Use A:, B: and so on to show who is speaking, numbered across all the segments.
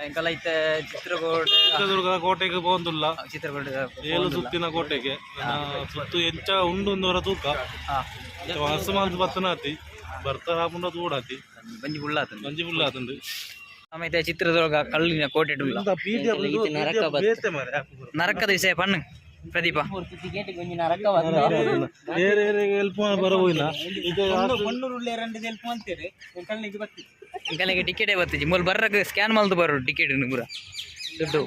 A: ಎಂಕಲ್ಲ ಐತೆ ಚಿತ್ರಕೋಟೆ
B: ಚಿತ್ರದುರ್ಗ ಕೋಟೆಗೆ ಹೋಗುದಿಲ್ಲ
A: ಚಿತ್ರಕೋಟೆ
B: ಏಳು ಸುತ್ತಿನ ಕೋಟೆಗೆ. ಸುತ್ತು ಎಂಚ ಉಂಡು ಒಂದೂರ ತೂಕ.
A: ಹಾ.
B: ಹಸಮಾಂತ ಬತ್ತನಾತಿ ಬರ್ತಾರ ಹಾಕೊಂಡ ತೂಡಾತಿ
A: ಬಂಜಿ ಬುಳ್ಳಾತ
B: ಬಂಜಿ ಬುಳ್ಳಾತಂದು
A: ಆಮೇಲೆ ಚಿತ್ರದುರ್ಗ ಕಲ್ಲಿನ ಕೋಟೆ ನರಕದ ವಿಷಯ ಪಣ್ಣು. ಪ್ರದೀಪ.
B: ಬೇರೆ ಇದು
A: ಎಂಕಲ್ಲಿಗೆ ಟಿಕೆಟೇ ಬರ್ತೀವಿ ಮೊಲ್ ಬರ್ರಕ್ಕೆ ಸ್ಕ್ಯಾನ್ ಮಲ್ದು ಬರೋ ಟಿಕೆಟ್ ಪೂರ. ದುಡ್ಡು.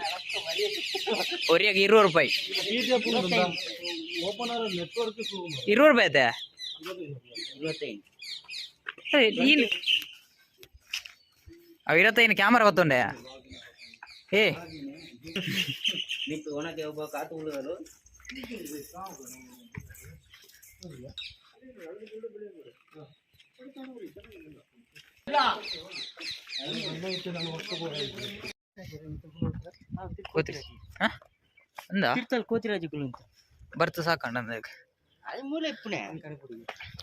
A: ಒರಿಯಾಗ ಇರುವತ್ತು ರೂಪಾಯಿ.
B: ನೆಟ್ವರ್ಕ್
A: ಇರುವತ್ತು ರೂಪಾಯಿ ಐತೆ ಏ, ಇಲ್ಲಿ ಅವು ಇರತ್ತೈನು? ಕ್ಯಾಮರಾ ಬತ್ತೊಂಡೆ ಏ. ಕೋತಿರಿ ಹಾ? ಅಂದ?
C: ಕೋತಿರಾಜುಗಳು ಅಂತ.
A: ಬರ್ತು ಸಾಕಣ್ಣ ಅಂದಾಗ
C: ಅದು ಮೂಲ ಇಪ್ಪುಣೆ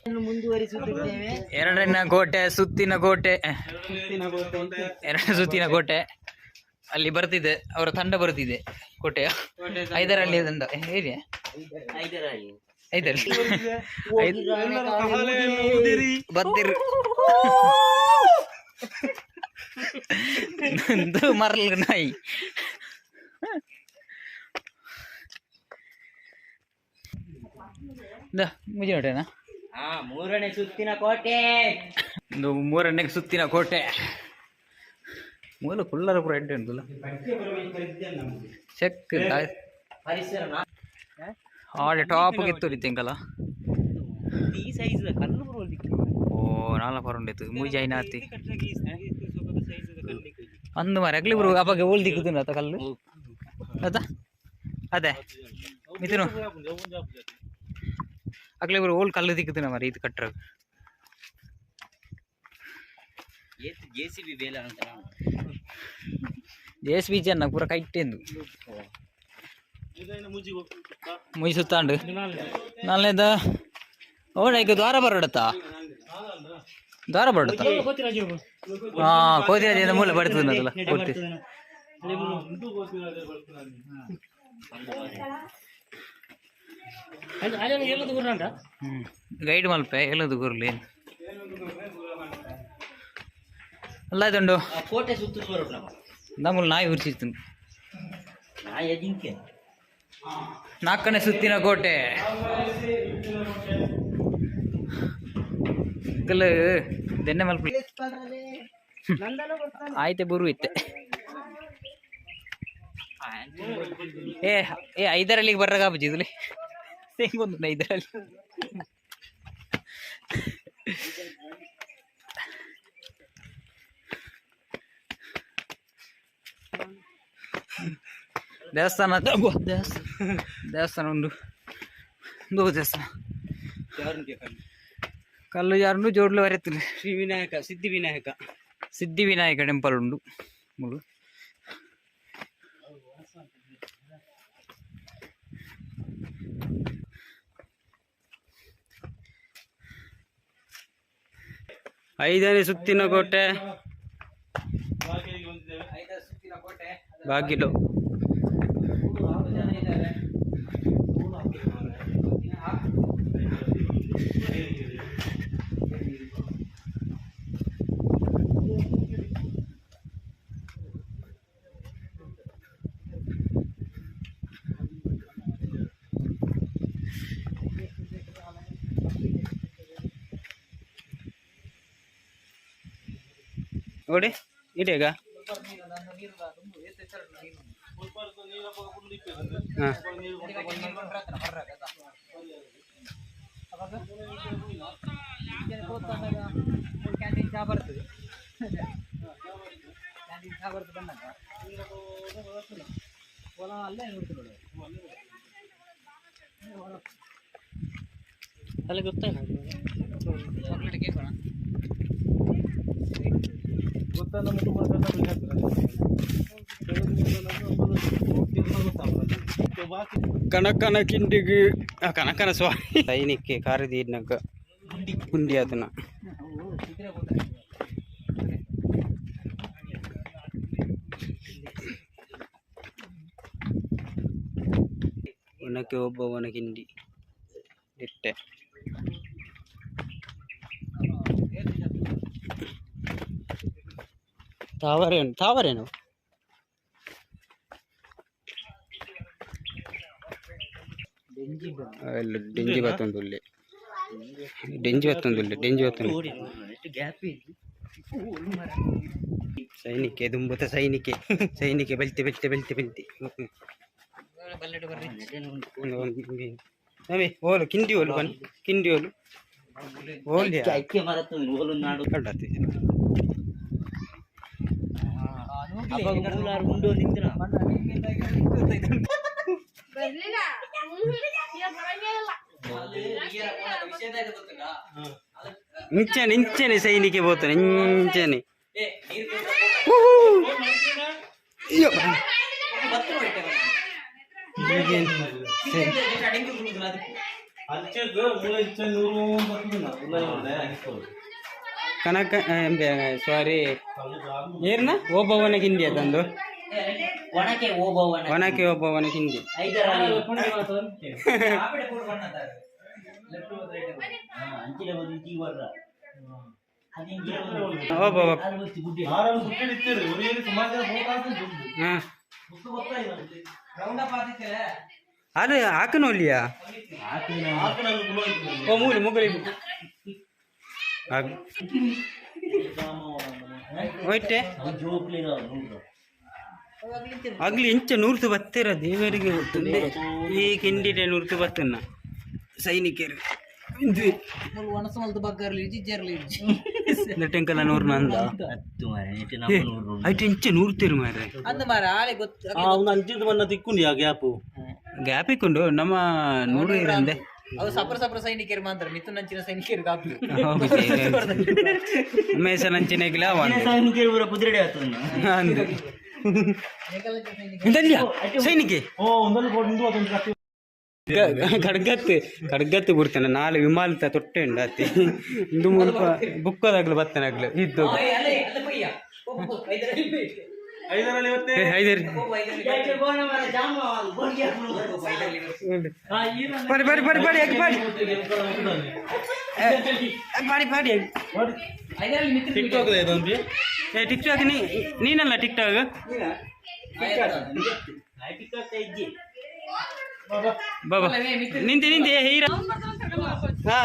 C: ಇನ್ನು ಮುಂದುವರಿಸುತ್ತಿದ್ದೇವೆ.
A: ಎರಡನೇ ಕೋಟೆ ಸುತ್ತಿನ ಕೋಟೆ ಎರಡನೇ ಸುತ್ತಿನ ಕೋಟೆ ಅಲ್ಲಿ ಬರ್ತಿದೆ ಅವರ ತಂಡ ಬರ್ತಿದೆ ಕೋಟೆಯ. ಐದರಲ್ಲಿ ತಂಡ ಹೇಗೆ?
C: ಐದರಲ್ಲಿ
A: ಐದರಲ್ಲಿ ಬರ್ತಿರು ನಂದು ಮರಲ್ ನಾಯಿ. ಮುಜಿ ನೋಡೇನಾ
C: ಹಾ ಮೂರನೇ ಸುತ್ತಿನ ಕೋಟೆ.
A: ಒಂದು ಮೂರನೇ ಸುತ್ತಿನ ಕೋಟೆ. ಮೂಲ ಕುಲ್ಲರ ಪೂರ ಎಡ್ಡೆ ಉಂಟಲ್ಲ ಚೆಕ್
C: ಪರಿಸರ ನಾ-
A: ಆಡೆ ಟಾಪ್ ಗೆತ್ತು ತಿಂಕಲ್ಲ
C: ಈ ಸೈಜ್ ಕಲ್ಲು ಬರುವುದಿಕ್ಕೆ
A: ಓ ನಾಲ ಪರೊಂಡಿತ್ತು ಮೂಜಿ ಐನಾತಿ ಅಂದು ಮಾರ ಅಗ್ಲಿ ಬರು ಅವಾಗ ಓಲ್ ದಿಕ್ಕುದು ಆತ ಕಲ್ಲು ಆತ ಅದೇ ಮಿಥುನು ಅಗ್ಲಿ ಬರು ಓಲ್ ಕಲ್ಲು ದಿಕ್ಕುದಿನ ಮರ ಇದು ಕಟ್ರ
C: ಜೆ ಸಿ ಬಿ ಬೇಲ ಅಂತ
A: ಜೇಸ್ ಬೀಚ್ ಅನ್ನ ಪೂರ ಕೈಟ್ಟೆಂದು
B: ಮುಜಿ
A: ಮುಯಿ ಸುತ್ತಾಂಡು ನಾಲ್ನೇದ. ಓಡ ಈಗ ದ್ವಾರ ಬರಡತ್ತ? ದ್ವಾರ ಬರಡತ್ತ? ಹಾ ಕೋತಿರಾಜ ಮೂಲ ಬರ್ತದಲ್ಲ ಹ್ಮ್. ಗೈಡ್ ಮಲ್ಪೆ ಎಲ್ಲದು ಗುರ್ಲಿ. ಅಲ್ಲ ಇದುಂಡು
C: ಕೋಟೆ ಸುತ್ತು ಬರೋದು ನಾವು
A: ನಮ್ಮಲ್ಲಿ ನಾಯಿ ಉರ್ಸಿತ್ತು
C: ನಾ ಎಜಿಂಕೆ
A: ನಾಲ್ಕನೇ ಸುತ್ತಿನ ಕೋಟೆ. ಕಲ್ಲು ದೆನ್ನೆ ಮಲ್ಪ ಆಯ್ತೆ ಬುರು ಇತ್ತೆ. ಏ ಏ ಐದರಲ್ಲಿಗೆ ಬರ್ರಾಗ ಬಜ್ಜಿದ್ಲಿ ಹೆಂಗೊಂದು ಐದರಲ್ಲಿ. ದೇವಸ್ಥಾನ ಅಬ್ಬ, ದೇವಸ್ಥಾನ ದೇವಸ್ಥಾನ ಉಂಡು ಒಂದು ದೇವಸ್ಥಾನ ಕಲ್ಲು ಯಾರು ಜೋಡ್ಲು ಬರೆತ್ತಿಲ್ಲ
C: ಶ್ರೀ ವಿನಾಯಕ ಸಿದ್ಧಿ ವಿನಾಯಕ
A: ಸಿದ್ಧಿ ವಿನಾಯಕ ಟೆಂಪಲ್ ಉಂಡು ಮುಳು ಐದನೇ ಸುತ್ತಿನ ಕೋಟೆ ಬಾಗಿಲು ನೋಡಿ ಇದೀಗ ಈಗ. ಚಾ ಬರ್ತದೆ ಚಾ ಬರುತ್ತೆ ಬಂದಾಗ ಹೊಲ ಅಲ್ಲೇ
C: ಅಲ್ಲಿ ಗೊತ್ತಾಗ
A: ಚಾಕ್ಲೇಟ್ ಕೇಕ್ ಕನಕನ ಕಿಂಡಿಗೆ ಕನಕನ ಸ್ವಾಮಿ ಸೈನಿಕ್ಕೆ ಕಾರಿದೀನಕ
D: ಕುಂಡಿ ಆತನ ಒನಕ್ಕೆ ಒಬ್ಬ ಒನಗಿಂಡಿ ಇಟ್ಟೆ ತಾವರೇನು ತಾವರೇನು ಅಲ್ಲ ಡೆಂಜಿ ಬತ್ತೊಂದು ಉಲ್ಲೆ ಡೆಂಜಿ ಬತ್ತೊಂದು ಉಲ್ಲೆ ಡೆಂಜಿ ಬತ್ತೊಂದು
C: ಎಷ್ಟು ಗ್ಯಾಪ್ ಇದೆ
D: ಸೈನಿಕೆ ದುಂಬುತ ಸೈನಿಕೆ ಸೈನಿಕೆ ಬೆಲ್ತೆ ಬೆಲ್ತೆ ಬೆಲ್ತೆ ಬೆಲ್ತೆ.
A: ಬಲ್ಲಡು ಬರ್ರಿ
D: ನವೆ ಓಲು ಕಿಂಡಿ ಓಲು ಬನ್ ಕಿಂಡಿ ಓಲು ಓಲ್ಯ
C: ಐಕ್ಯ ಮರತ್ತು ಓಲು ನಾಡು.
D: ಕಂಡತಿ.
E: ನಿಂಚನೆ
D: ಇಂಚನೆ ಸೈನಿಕೆ ಬೋತಾನೆ
B: ಮೂಲ ಇಂಚೆ ನೂರು ಬರ್ತದಿಲ್ಲ ಉಲ್ಲ ಇದೆ ಆಗಿಸ್ಕೊಳ್ಳಿ
D: ಕನಕ ಸಾರಿ ಏರ್ನ ಓಬವ್ವನ ಕಿಂಡಿ ಅದಂದು
C: ಒಣಕೆ ಓಬವ್ವನ
D: ಒನಕೆ ಓಬವ್ವನ ಕಿಂಡಿ
C: ಐದರಾಣಿ ಅಂಚಿನ ಬದಿ ಜೀವರ
D: ಓಬವ್ವ
B: ಆರಲ್ಲಿ ಬುಟ್ಟಿಡಿತ್ತೀರಿ ಉರಿಯಲ್ಲಿ ಸುಮಾರು ಜನ ಬೋಟಾಡ್ತಾರೆ ದುಡ್ಡು
D: ಹಾ
B: ಬುಕ್ಕ ಗೊತ್ತಾಯಿಲ್ಲ
D: ಅದು ಹಾಕನೋಲಿಯಾ
B: ಆಕನಲ್ಲಿ ಗುಣ ಇತ್ತು
D: ಓ ಮೂಲಿ ಮುಗಲಿ ಒಯ್ಟೆ ಆಗ್ಲಿ ಇಂಚ ನೂರ್ತು ಬತ್ತಿರ ದೇವರಿಗೆ ಗೊತ್ತದೆ ಈ ಕಿಂಡಿಡೆ ನೂರ್ತು ಬತ್ತನ್ನ ಸೈನಿಕರು. ನೂರು ನಂದ. ಐಟು ಇಂಚ ನೂರ್ತಿರು ಮಾರ್ರೆ
A: ಅಂದ ಮಾರ ಆಳೆ ಗೊತ್ತು.
B: ಆ ಒಂದು ಅಂಚಿದ ಬಣ್ಣ ತಿಕ್ಕೊಂಡು ಆ ಗ್ಯಾಪು.
D: ಗ್ಯಾಪ್ ಇಕ್ಕೊಂಡು ನಮ್ಮ ನೂರು ಇರಂದೆ.
A: ಅವು ಸಪ್ರ ಸಪ್ರ ಸೈನಿಕರು ಮಾತ್ರ ಮಿಥುನ್ ಅಂಚಿನ ಸೈನಿಕರು ಕಾಪಿ
D: ಒಂದು.
C: ಸೈನಿಕರು ಪೂರ ಕುದುರೆ ಆಗ್ತದ
D: ಅಂದು. ಸೈನಿಕೆ?
B: ಓ ಒಂದಲ್ಲಿ ಕೊಟ್ಟು ಅದೊಂದು ಕಟ್ಟಿ
D: ಕಡ್ಗತ್ತು ಕಡ್ಗತ್ತು ಬಿಡ್ತಾನೆ. ನಾಳೆ ವಿಮಾನದ ತೊಟ್ಟೆ ಉಂಡು ಅತ್ತಿ ಇದು ಮುಲ್ಪ ಬುಕ್ಕದಾಗ್ಲು ಬತ್ತನಾಗ್ಲು ಇದ್ದು.
B: ಐದರಲ್ಲಿ ಇವತ್ತೇ?
D: ಏ, ಬರಿ ಪಡಿ ಪಡಿ ಪಡಿ ಹಾಕಿ ಬರಿ ಬರಿ ಪಾಡಿ
B: ಟಿಕ್ ಟಾಕ್ ಇದೊಂದು
D: ಏ ಟಿಕ್ ಟಾಕ್ ನೀ ನೀನಲ್ಲ ಟಿಕ್ ಟಾಕ್ ಬಾಬಾ ನಿಂತೆ ನಿಂತೆ. ಹೀರ. ಹಾ.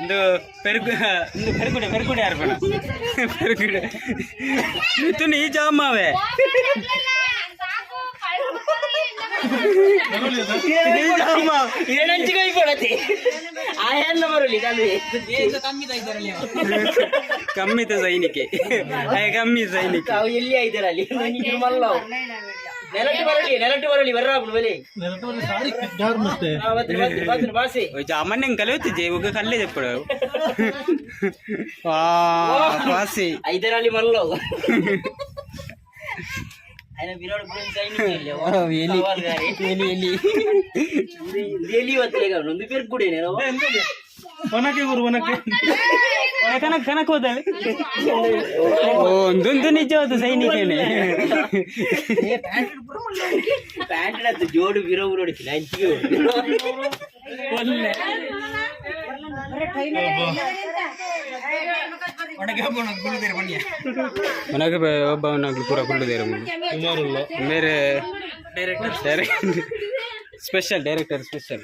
D: ಒಂದು ಪೆರುಗು ಒಂದು ಪೆರುಗುಡೆ ಪೆರುಗುಡೆ ಅರ್ಪಣ ಪೆರುಗುಡೆ. ಮಿಥುನ್ ಈ ಜಾಮಾವೆ. ಈ
C: ಕೈ ಕೊಡತಿ ಆ ಹೆಣ್ಣ ಬರಲಿ
D: ಕಮ್ಮಿತ ಸೈನಿಕೆ. ಕಮ್ಮಿ ಸೈನಿಕ
C: ಅವು ಎಲ್ಲಿ ಐದಾರ ಅಲ್ಲಿ ನೀನು ಮಲ್ಲ ನೆಲಟ್ಟು ಬರಲಿ ನೆಲಟ್ಟು ಬರಲಿ ಬರ್ರಾಗ್ಲು ಬಲಿ
B: ನೆಲಟಲ್ಲಿ ಸಾರಿ ಕಿದ್ದಾರು ಮತ್ತೆ
C: ಬಾಸಿ
D: ಜಾಮಣ್ಣಂಗೆ ಕಲಿಯುತ್ತಿದ್ದೆ ಇವಾಗ ಕಲ್ಲೇ ಚೆಪ್ಪಡು ವಾ ವಾಸಿ
C: ಐದರಲ್ಲಿ ಮಲ್ಲ ఆయన విరాడు గురించి సైనిక
D: ఎలి ఎలి ఎలి
C: ఎలి వత్తలేగా నుండి పేరు కూడా నేను
B: ಒನಕೆ ಗುರು ಒನಕೆ
D: ಕನಕ ಕನಕ ಹೋದವೆ ಒಂದೊಂದು ನಿಜವಾದ ಸೈನಿಕನೇ
C: ಪ್ಯಾಂಟ್ ಜೋಡು ವಿರೋ ಉರೋಡಿಸಿಲ್ಲ ಹಂಚಿಗೆ
D: ನನಗೆ ಒಬ್ಬ ನನಗೆ ಪೂರ ಕುಳ್ಳುದೇರು
B: ಸುಮಾರುಲ್ಲ
D: ಬೇರೆ ಡೈರೆಕ್ಟರ್ ಸ್ಪೆಷಲ್ ಡೈರೆಕ್ಟರ್ ಸ್ಪೆಷಲ್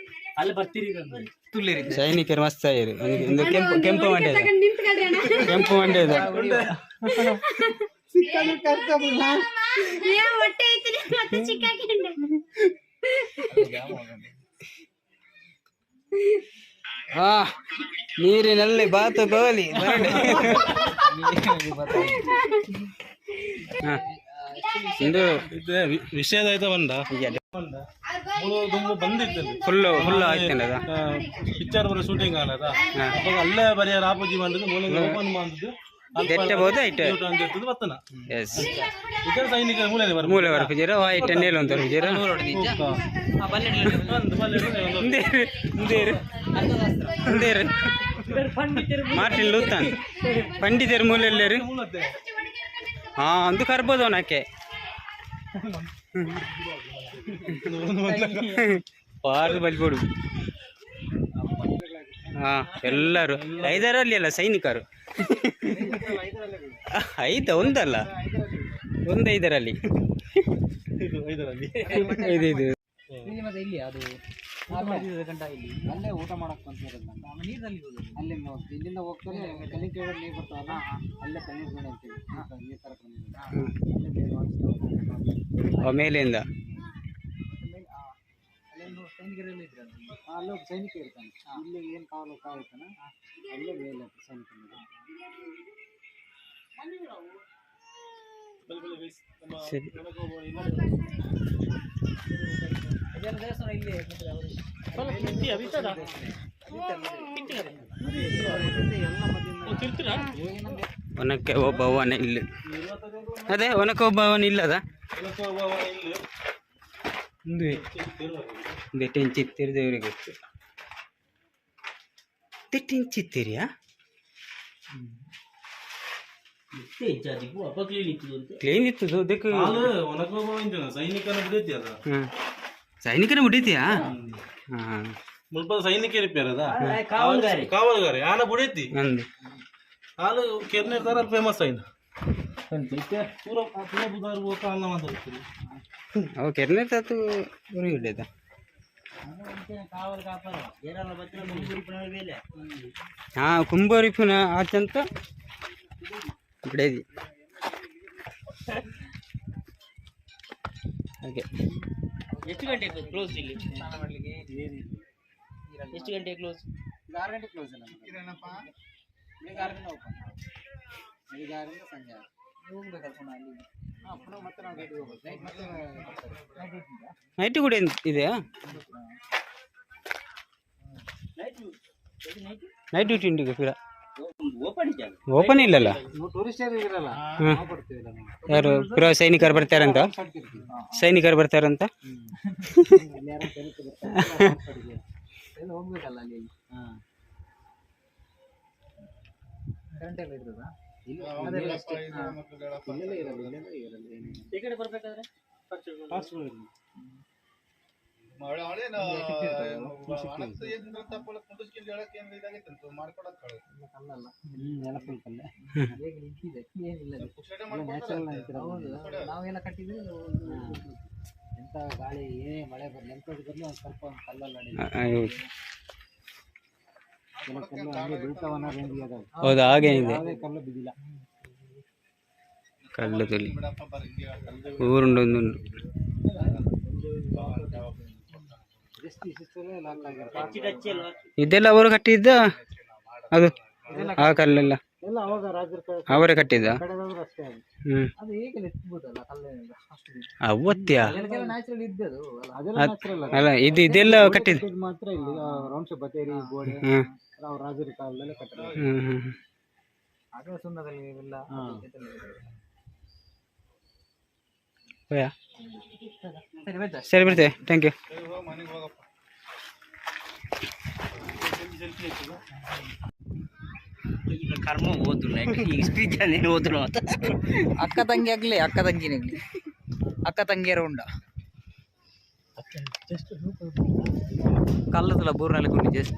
C: ಅಲ್ಲಿ ಬರ್ತೀರಿ
A: ತುಳ್ಳಿರಿ
D: ಸೈನಿಕರು ಮಸ್ತ್ ಆಗಿರು ಒಂದು ಕೆಂಪು ಕೆಂಪು ಮಂಡ್ಯದ. ಕೆಂಪು
E: ಹೊಟ್ಟೆ ಐತಿ ಮತ್ತೆ ಚಿಕ್ಕಾಕಿಂಡೆ
D: ಹಾ ನೀರಿನಲ್ಲಿ ಬಾತು ಗೋಲಿ. ಇದು
B: ಇದು ವಿಷಯದ ಆಯ್ತಾ ಬಂದ. ದುಂಬು ಬಂದಿತ್ತು
D: ಫುಲ್ ಫುಲ್
B: ಪಿಕ್ಚರ್ ಬರೋ ಶೂಟಿಂಗ್ ಆನದ. ಅವಾಗ ಅಲ್ಲೇ ರಾಪೂಜಿ ಓಪನ್ ಮಾಡಿದ್ದು
D: ದೆಟ್ಟ ಬೋದು ಎಸ್
B: ಇತರ ಬರ
D: ಮೂಲೆ ನೇಲ್ ಅಂತ ಮಾರ್ಟಿನ್ ಲೂತಾನ್ ಪಂಡಿತರು ಮೂಲೆಲ್ಲೇರು ಹಾ ಅಂದು ಕರ್ಬೋದು ಅವನಕ್ಕೆ. ಪಾರು ಬಲ್ಬೋಡು ಹಾ ಎಲ್ಲರೂ. ಐದರಲ್ಲಿ ಅಲ್ಲ ಸೈನಿಕರು. ಐದ ಒಂದಲ್ಲ? ಒಂದು ಐದರಲ್ಲಿ.
B: ಇದು ಐದರಲ್ಲಿ.
D: ಇದು ಇದು
F: ಇಲ್ಲಿ ಅದು ಗಂಟ ಇಲ್ಲಿ ಅಲ್ಲೇ ಊಟ ಮಾಡೋಕೆ ಅಂತ ನೀರಲ್ಲಿ ಅಲ್ಲಿ ಇಲ್ಲಿಂದ ಹೋಗ್ತಾರೆ ಕಲಿಕೆಗಳು ನೀರು ಬರ್ತಾವಲ್ಲ ಅಲ್ಲೇ ತಣ್ಣೀರು ಅಂತೀವಿ ನೀರು ಕರ್ಕೊಂಡು
D: ಆ ಮೇಲಿಂದ
F: ಅಲ್ಲೊಂದು ಸೈನಿಕರೆಲ್ಲ ಇದ್ರು ಅಲ್ಲೊಬ್ಬ ಸೈನಿಕ ಇರ್ತಾನೆ. ಇಲ್ಲಿ ಏನು ಕಾವಲು ಕಾವಿರ್ತಾನೆ ಅಲ್ಲೇ ಮೇಲೆ ಸೈನಿಕ
D: ಸರಿ.
F: ದೇವಸ್ಥಾನ ಇಲ್ಲಿ
D: ಒನಕ್ಕೆ ಒಬ್ಬ ಅವನ ಇಲ್ಲಿ. ಅದೇ ಒನಕ್ಕೆ ಒಬ್ಬ ಅವನ ಇಲ್ಲದ ಒಂದು ಒಂದು ಟೆಂಚಿತ್ತಿರಿ ದೇವ್ರಿಗೆ ಗೊತ್ತು ಟೆಂಚಿತ್ತಿರಿಯಾ ಕ್ಲೀನ್ ಇತ್ತು ಅದಕ್ಕೆ
B: ಸೈನಿಕನ ಬಿಡೈತಿಯಾ ಅದ
D: ಹ್ಮ್ ಸೈನಿಕನ ಬಿಟ್ಟಿದ್ಯಾ ಹಾಂ
B: ಮುಲ್ಪ ಸೈನಿಕ ಇರ್ಪ್ಯಾರದ ಕಾವಲ್ಗಾರಿ ಕಾವಲ್ಗಾರಿ ಆನ ಬಿಡೈತಿ ಹಾಲು ಕೆರ್ನೆ ತರ ಫೇಮಸ್ ಆಯ್ತು ಪೂರ ಪೂರ ಬುಧಾರ ಹೋಗ್ತಾ ಅನ್ನ ಮಾತಾಡ್ತೀರಿ
D: ಅವ ಕೆರ್ನೆ ತಾತು ಊರಿಗೆ ಹಿಡಿದ ಹಾಂ ಕುಂಬಾರಿಪುನ ಆಚಂತ ಬಿಡೇದಿ ಹಾಗೆ
F: ಎಷ್ಟು ಗಂಟೆ ಕ್ಲೋಸ್ ಇಲ್ಲಿ? ಸ್ನಾನ ಮಾಡ್ಲಿಕ್ಕೆ ಎಷ್ಟು ಗಂಟೆ ಕ್ಲೋಸ್ ಆರು ಗಂಟೆ ಕ್ಲೋಸ್ ಅಲ್ಲ ಈಗ ಆರು ಗಂಟೆ ಓಪನ್ ಈಗ ಆರಿಂದ ಸಂಜೆ ಆರು ನೀವು ಹೋಗ್ಬೇಕಲ್ಲ ಪುನಃ ಅಲ್ಲಿ ನೈಟ್
D: ಕೂಡ ಇದೆಯಾ? ನೈಟ್ ಡ್ಯೂಟಿ ಉಂಟು ಫಿರ ಓಪನ್ ಇಲ್ಲಲ್ಲ? ಯಾರು ಪುರ ಸೈನಿಕರು ಬರ್ತಾರಂತ? ಸೈನಿಕರು ಬರ್ತಾರಂತ?
F: ಹೋಗ್ಬೇಕಲ್ಲ ಅಲ್ಲಿ ಈ ಕಡೆ ಬರ್ಬೇಕಾದ್ರೆ? ನಾವೆಲ್ಲ ಕಟ್ಟಿದ್ರೆ ಎಂತ ಗಾಳಿ ಏನೇ ಮಳೆ ಬರಲಿ ಎಂಥದ್ದು ಬರಲಿ ಒಂದು ಸ್ವಲ್ಪ ಒಂದು ಕಲ್ಲಲ್ಲಿ
D: ಹೌದು ಹಾಗೇನಿದೆ
F: ಕಲ್ಲು
D: ತೊಲಿ ಊರುಂಡೊಂದುಂಡು ಇದೆಲ್ಲ ಅವರು ಕಟ್ಟಿದ್ದ? ಅದು ಆ ಕಲ್ಲೆಲ್ಲ. ಅವರೇ ಕಟ್ಟಿದ್ದ? ಹ್ಮ್. ಅವತ್ತ್ಯಾ?
F: ಅಲ್ಲ.
D: ಇದು ಇದೆಲ್ಲ ಕಟ್ಟಿದ
F: ಅವ್ರ ರಾಜರ ಕಾಲದಲ್ಲಿ ಕಟ್ಟಿದ್ದಾರೆ
D: ಹ್ಮ್ ಹ್ಮ್ ಹ್ಮ್.
F: ಆಗ ಸುಣ್ಣದಲ್ಲಿ ಇವೆಲ್ಲ
D: ಹೋಯಾ?
F: ಸರಿ
D: ಬರ್ತೇವೆ ಥ್ಯಾಂಕ್ ಯು
F: ಕರ್ಮ ಓದಿಲ್ಲ ಈಗ ಸ್ಪೀಚ್ ನೀನು ಓದಿಲ್ಲ
A: ಅಕ್ಕ ತಂಗಿ ಆಗ್ಲಿ ಅಕ್ಕ ತಂಗಿನೇ ಆಗ್ಲಿ. ಅಕ್ಕ ತಂಗಿಯರ ಉಂಡ. ಕಲ್ಲದಲ್ಲ ಬೂರ್ನಲ್ಲಿ ಕೊಂಡು ಜಸ್ಟ್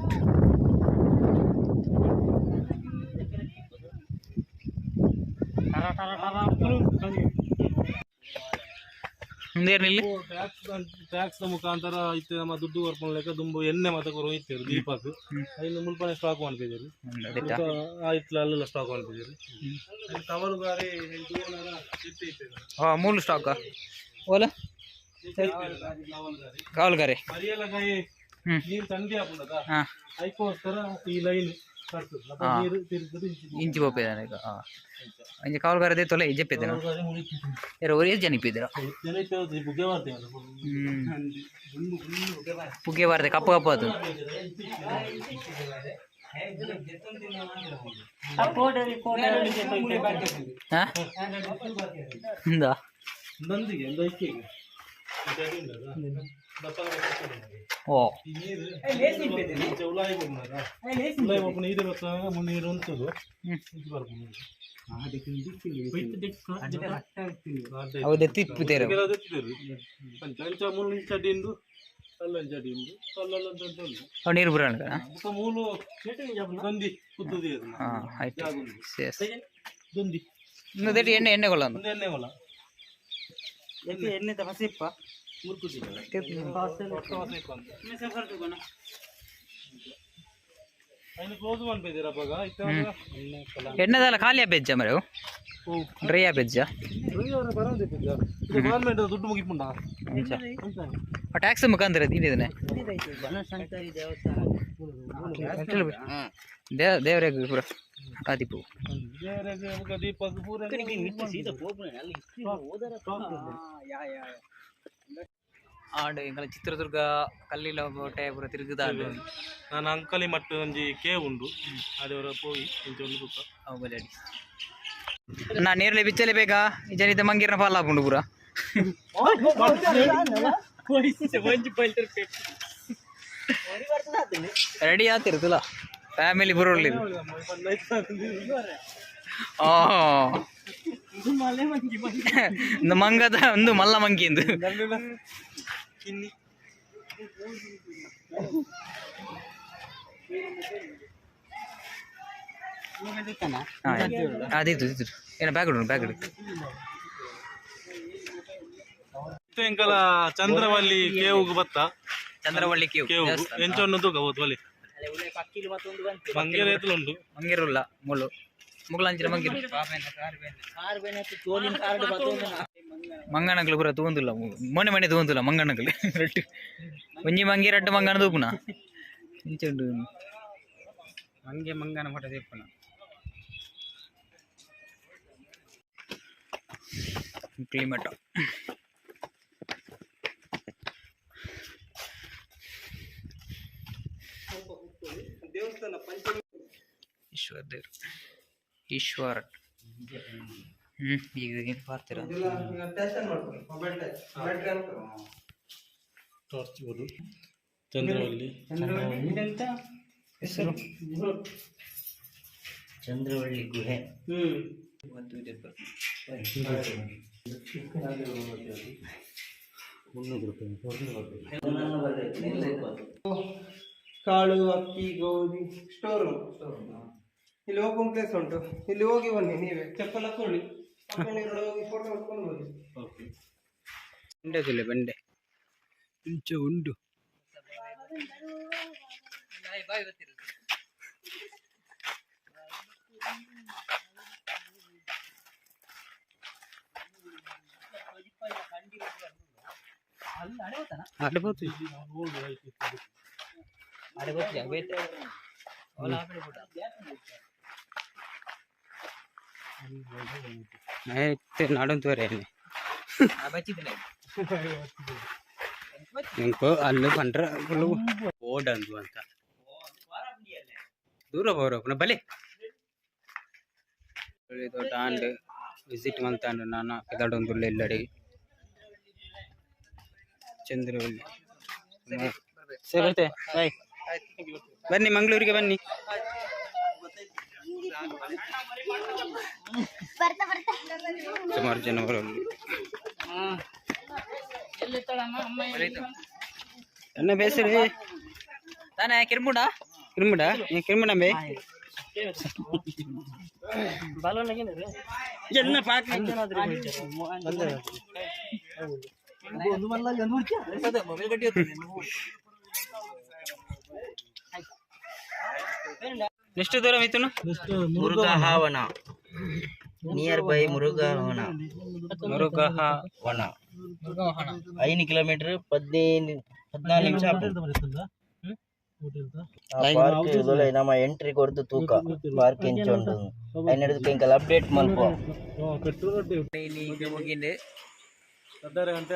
A: ಮುಂದೇನಿಲ್ಲಿ
B: ಟ್ಯಾಕ್ಸ್ ದ ಮುಖಾಂತರ ಇತ್ತೆ ನಮ್ಮ ದುಡ್ಡು ಬರ್ಕೊಳ್ಳಿಕ್ಕೆ ದುಂಬು ಎಣ್ಣೆ ಮತ್ತೆ ಕೊರು ಇತ್ತೇರು ದೀಪಕ್. ಇನ್ನು ಮುಲ್ಪನೆ ಸ್ಟಾಕ್ ಮಾಡ್ತಿದ್ದೀರಿ. ಆಯ್ತು? ಅಲ್ಲೆಲ್ಲ ಸ್ಟಾಕ್ ಮಾಡ್ತಿದ್ದೀರಿ. ಟವರ್ ಗಾಡಿ
A: ಹಾ ಮೂಲು ಸ್ಟಾಕ್ ಓಲ? ಕಾವಲ್ಗಾರಿ
B: ಮರಿಯಲ್ಲ ಕಾಯಿ
A: ಹ್ಮ್.
B: ನೀರು ತಂಡಿ ಹಾಕೊಂಡದ
A: ಹಾ.
B: ಅದಕ್ಕೋಸ್ಕರ ಈ ಲೈನ್ ಕಟ್ತದೆ ಅಪ್ಪ
A: ಹಾ.
B: ನೀರು ತಿರುಗಿದ್ರೆ ಇಂಚಿ
A: ಇಂಚಿ ಪೋಪಿದಾನೆ ಈಗ ಇಂಚ ಕಾವಲ್ ಕರದೆ ತೊಲೆ ಇಜ್ಜಪ್ಪಿದ್ದೇನೆ
B: ಹೋಗುವಾಗ
A: ಎಣ್ಣೆ ಎಣ್ಣೆ ಹಿಂದ. ಓ.
B: ನೀರು ನೀರು ಉಂಟದು.
A: ಹ್ಮ್.
B: ಇದು ಬರ್ಬೋದು ಕೆಲವು ಎತ್ತಿದ್ರು. ಪಂಚ ಅಂಚ ಮೂಲು ಇಂಚ ಅಡಿಂದು ಕಲ್ಲಂಚ ಅಡಿಂದು ಕಲ್ಲಲ್ಲಂತ ಅಂತ ಉಂಟು.
A: ಅವು ನೀರು ಬರೋಣ
B: ಮುಖ ಮೂಲು ದೊಂದಿ ಕುತ್ತುದಿ ಅದು
A: ಆಯ್ತು. ಸೇಸ್
B: ದೊಂದಿ
A: ಇನ್ನು ದೆಟ್ಟಿ ಎಣ್ಣೆ टेप नहीं
B: पास से फ़ोटो
C: वाले कौन
B: मैं से कर दूँगा
A: ना ఆయన క్లోజ్ వన్ పేజరా బాగా
B: ఇట్లా ఎన్నదాల ఖాళీ పేజ్జా మరి డ్రై పేజ్జా ಗೌರ್ಮೆಂಟ್ ದುಡ್ಡು ಮುಗಿಪುಂಡ
A: ಟ್ಯಾಕ್ಸ್ ಮುಖಾಂತರ ಇದಿದೆ ದೇವರೇ ಪೂರ ಆ
B: ದೀಪ ದೇವರೇ ದೀಪ ಪೂರ
A: ಆಡು ಎಂಕಲ ಚಿತ್ರದುರ್ಗ ಕಲ್ಲಿಲ ಕೋಟೆ ಪೂರ ತಿರುಗುದಾಡು.
B: ನಾನು ಅಂಕಲಿ ಮಟ್ಟು ಒಂಜಿ ಕೇವ್ ಉಂಡು ಅದವರ ಪೋಯಿ ಇಂಚ ಒಂದು ತುಪ್ಪ
A: ಅವು ಬಲಾಡಿ ನಾ ನೇರಳೆ ಬಿಚ್ಚಲೆ ಬೇಕಾ ಈ ಜನಿತ ಮಂಗಿರನ ಪಾಲ ಹಾಕೊಂಡು ಪೂರ. ರೆಡಿ ಆತಿರುತ್ತಲ್ಲ ಫ್ಯಾಮಿಲಿ ಒಳ್ಳೆದು. ಓ ಮಂಗದ ಒಂದು ಮಲ್ಲ ಮಂಗಿ ಎಂದು. ಅದಿತ್ತು ಇತ್ತು ಏನ ಬ್ಯಾಗ್ ಇಡು ಬ್ಯಾಗ್ ಇಡು
B: ಎಂಕಲ ಚಂದ್ರವಲ್ಲಿ ಕೇವ್ಗೆ ಬತ್ತ.
A: ಚಂದ್ರವಳ್ಳಿ ಕೇವು
B: ಕೇವು ಎಂಚೊಂದು ತೂಕ ಅಲ್ಲಿ ಒಲಿ ಮಂಗೇರ ಎತ್ತಲು ಮಂಗೇರುಲ್ಲ
A: ಮಂಗಿರುಲ್ಲ ಮುಳ್ಳು. ಮುಗ್ಲಂಚಿನ ಮಂಗಿರು ಮಂಗನಗಳು ಪೂರ ತೂಂದಿಲ್ಲ ಮೊನ್ನೆ ಮನೆ ತೂಂದಿಲ್ಲ ಮಂಗನಗಳು ರಟ್ಟು ಒಂಜಿ ಮಂಗಿ ರಟ್ಟು ಮಂಗನ ತೂಪುನ ಇಂಚುಂಡು
D: ಮಂಗೆ ಮಂಗನ ಫೋಟೋ ತೆಪ್ಪನ
A: ಕ್ಲಿಮಟ ಈಶ್ವರ. ಹ್ಞೂ ಈಗ ಏನು ಮಾಡ್ತೀರ?
B: ಟಾರ್ಚ್ ಬೋದು ಚಂದ್ರವಲ್ಲಿ
A: ಹೆಸರು?
C: ಚಂದ್ರವಳ್ಳಿ ಗುಹೆ.
E: ಒಂದು ಇದೆ ಕಾಳು ಅಕ್ಕಿ ಗೋಧಿ ಸ್ಟೋರ್ ಇಲ್ಲಿ ಹೋಗುವ ಪ್ಲೇಸ್ ಉಂಟು. ಇಲ್ಲಿ ಹೋಗಿ ಬನ್ನಿ ನೀವೇ. ಚಪ್ಪಲ್ ಹಾಕೊಳ್ಳಿ ಫೋಟೋ ಬನ್ನಿ.
D: ಓಕೆ ಬಂಡೆ ಸಿಲೆ ಬಂಡೆ. ಇಂಚ ಉಂಡು. ಬಾಯ್ ಬರ್ತೀರ ಅಡ್ಬೋದು ಅಡ್ಬೋದು ಅವೈತೆ నడుంతు వరేని ఇంకో అల్లు పండ్ర ಓಡಂದು ಅಂತ ದೂರ ಬರೋಪನ ಬಲೆ ದೊಡ್ಡ ಆಂಡ್ ವಿಸಿಟ್ ಮಂತಾಂಡು ನಾನು ಕೆದಡೊಂದುಲ್ಲ ಇಲ್ಲಡಿ ಚಂದ್ರವಳ್ಳಿ ಸರಿ ಬರ್ತೇ ಬಾಯ್ ಬನ್ನಿ ಮಂಗಳೂರಿಗೆ ಬನ್ನಿ ಸುಮಾರು ಜನ ಅನ್ನ ಎನ್ನ ಬೇಸರಿ?
A: ತಾನೇ ಕಿರ್ಮುಡ?
D: ಕಿರುಮುಡ? ನೀ ಕಿರುಮುಡ ಬೇ ಎನ್ನ ಪಾಕ ಎಷ್ಟು ದೂರ ಮಿಥುನು
C: ಮುರುಘಾವನ ನಿಯರ್ ಬೈ ಮುರುಘಾವನ ಮುರುಘಾವನ ಐದು ಕಿಲೋಮೀಟರ್ ಹದಿನೈದು ಹದಿನಾಲ್ಕು ನಿಮಿಷ ನಮ್ಮ ಎಂಟ್ರಿ ಕೊಡ್ದು ತೂಕ. ಪಾರ್ಕ್ ಎಂಚ ಉಂಟು ಐನಡ್ದು ಎಂಕಲ್ ಅಪ್ಡೇಟ್ ಮಲ್ಪ
B: ಪೆಟ್ರೋಲ್
A: ಈಗ ಮುಗಿಂದು.
B: ಹದಿನಾರು ಗಂಟೆ